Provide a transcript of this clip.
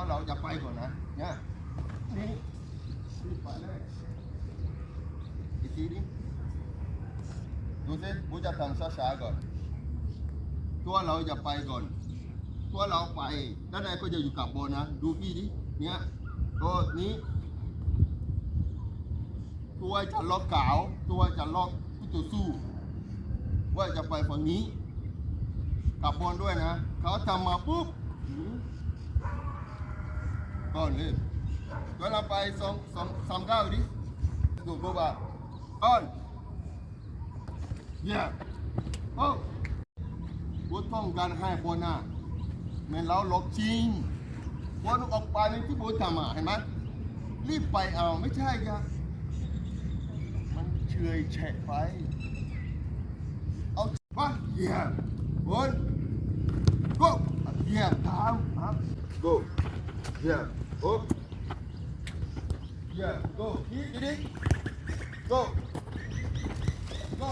ว่าเราจะไปก่อนนะเนี่ยนี่รีบไปเลยอีกทีนี้ดูสิบูจะทำช้าๆก่อน ตัวเราจะไปก่อน ตัวเราไป ด้านในก็จะอยู่กับบนนะ ดูพี่ดิ เนี่ยตัวนี้ตัวจะล็อกเก๋าตัวจะล็อกผู้ต่อสู้ ว่าจะไปฝั่งนี้กลับบอลด้วยนะ เขาทำมาปุ๊บ หือก่อนเลยตัวเราไปสองสองสามเก้าดิดูกูบ่าก่อนเยี่ยโอ้กูต้องการให้บอลนะแม่นเราล็อกจริงบอลออกไปในที่โบทำอะเห็นไหมรีบไปเอาไม่ใช่ครับมันเฉยแฉะไป เอามาเยี่ยมบน go เยี่ยมตามครับ go เยี่ยม go เยี่ยม go นี่นี่ go go